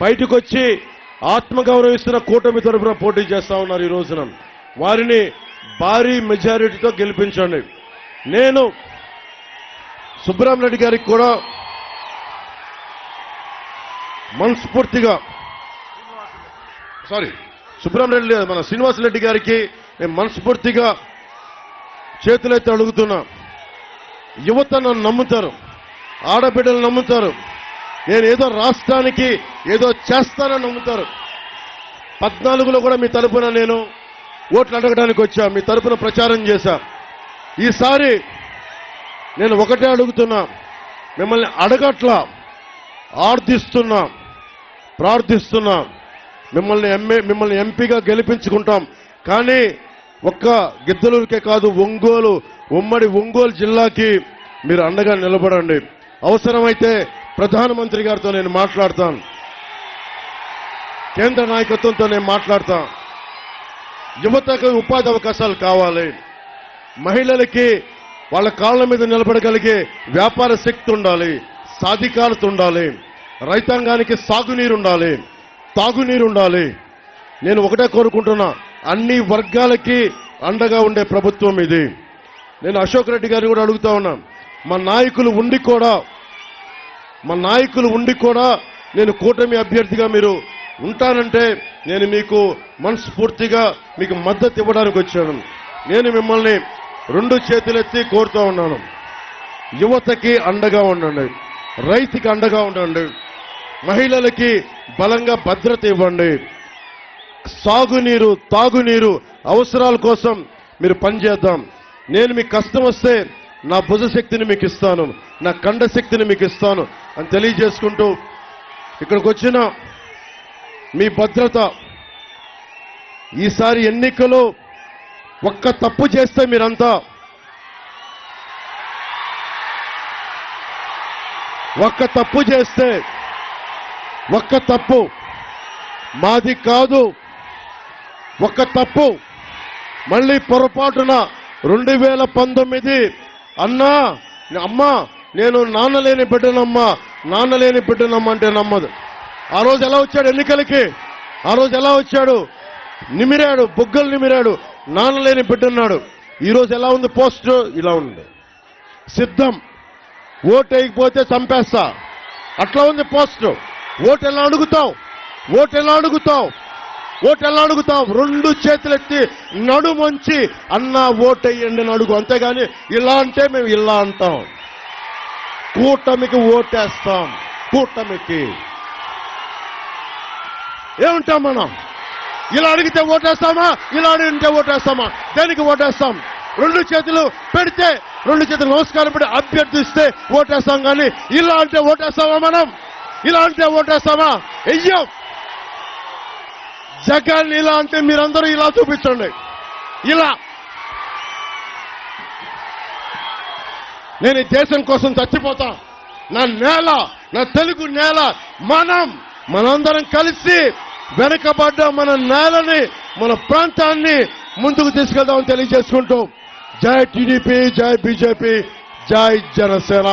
బయటకు వచ్చి ఆత్మగౌరవం ఇస్తున్న కూటమి తరపున పోటీ చేస్తా ఉన్నారు ఈ రోజున. వారిని భారీ మెజారిటీతో గెలిపించండి. నేను సుబ్రహ్మరెడ్డి గారికి కూడా మనస్ఫూర్తిగా సారీ సుబ్రహ్మరెడ్డి మన శ్రీనివాసరెడ్డి గారికి నేను మనస్ఫూర్తిగా చేతులైతే అడుగుతున్నా. యువత నన్ను నమ్ముతారు ఆడబిడ్డలు నమ్ముతారు. నేను ఏదో రాష్ట్రానికి ఏదో చేస్తానని నమ్ముతారు. పద్నాలుగులో కూడా మీ తరపున నేను ఓట్లు అడగడానికి వచ్చా మీ తరపున ప్రచారం చేశా. ఈసారి నేను ఒకటే అడుగుతున్నా మిమ్మల్ని అడగట్లా ఆర్థిస్తున్నా ప్రార్థిస్తున్నా మిమ్మల్ని ఎంఏ మిమ్మల్ని ఎంపీగా గెలిపించుకుంటాం. కానీ ఒక్క గిద్దలూరికే కాదు ఒంగోలు ఉమ్మడి ఒంగోలు జిల్లాకి మీరు అండగా నిలబడండి. అవసరమైతే ప్రధానమంత్రి గారితో నేను మాట్లాడతాను. కేంద్ర నాయకత్వంతో నేను మాట్లాడతాను. యువతకు ఉపాధి అవకాశాలు కావాలి. మహిళలకి వాళ్ళ కాళ్ళ మీద నిలబడగలిగే వ్యాపార శక్తి ఉండాలి సాధికారత ఉండాలి రైతాంగానికి సాగునీరు ఉండాలి తాగునీరు ఉండాలి. నేను ఒకటే కోరుకుంటున్నా అన్ని వర్గాలకి అండగా ఉండే ప్రభుత్వం ఇది. నేను అశోక్ రెడ్డి గారిని కూడా అడుగుతా ఉన్నా మా నాయకులు ఉండి కూడా మా నాయకులు ఉండి కూడా నేను కూటమి అభ్యర్థిగా మీరు ఉంటానంటే నేను మీకు మనస్ఫూర్తిగా మీకు మద్దతు ఇవ్వడానికి వచ్చాను. నేను మిమ్మల్ని రెండు చేతులెత్తి కోరుతూ ఉన్నాను. యువతకి అండగా ఉండండి. రైతుకి అండగా ఉండండి. మహిళలకి బలంగా భద్రత ఇవ్వండి. సాగునీరు తాగునీరు అవసరాల కోసం మీరు పనిచేద్దాం. నేను మీకు కష్టం వస్తే నా భుజశక్తిని మీకు ఇస్తాను. నా కండ శక్తిని మీకు ఇస్తాను. అని తెలియజేసుకుంటూ ఇక్కడికి వచ్చిన మీ భద్రత. ఈసారి ఎన్నికలు ఒక్క తప్పు చేస్తే మీరంతా ఒక్క తప్పు చేస్తే ఒక్క తప్పు మాది కాదు ఒక్క తప్పు మళ్ళీ పొరపాటున రెండు వేల పంతొమ్మిది అన్నా అమ్మా నేను నాన్న లేని బిడ్డనమ్మా నాన్న లేని బిడ్డనమ్మా అంటే నమ్మదు. ఆ రోజు ఎలా వచ్చాడు ఎన్నికలకి? ఆ రోజు ఎలా వచ్చాడు? నిమిరాడు బుగ్గలు నిమిరాడు నాన్న లేని బిడ్డన్నాడు. ఈరోజు ఎలా ఉంది పోస్ట్? ఇలా ఉంది. సిద్ధం. ఓటు వేయకపోతే చంపేస్తా. అట్లా ఉంది పోస్ట్. ఓటు ఎలా అడుగుతావు? ఓటు ఎలా అడుగుతావు? ఓటు ఎలా అడుగుతావు? రెండు చేతులెత్తి నడుమొంచి అన్నా ఓటు వేయండి అని అడుగు. అంతేగాని ఇలా అంటే మేము ఇలా అంటాం. కూటమికి ఓటేస్తాం. కూటమికి. ఏమంటాం మనం? ఇలా అడిగితే ఓటేస్తామా? ఇలా అడిగితే ఓటేస్తామా? దేనికి ఓటేస్తాం? రెండు చేతులు పెడితే రెండు చేతులు నమస్కారం పెట్టి అభ్యర్థిస్తే ఓటేస్తాం కానీ ఇలా అంటే ఓటేస్తామా మనం? ఇలా అంటే ఓటేస్తామా? వెయ్యం జగన్ ఇలా అంటే మీరందరూ ఇలా చూపించండి. ఇలా నేను ఈ దేశం కోసం చచ్చిపోతా. నా నేల నా తెలుగు నేల మనం మనందరం కలిసి వెనకబడ్డ మన నేలని మన ప్రాంతాన్ని ముందుకు తీసుకెళ్దామని తెలియజేసుకుంటూ. జై టీడీపీ జై బీజేపీ జై జనసేన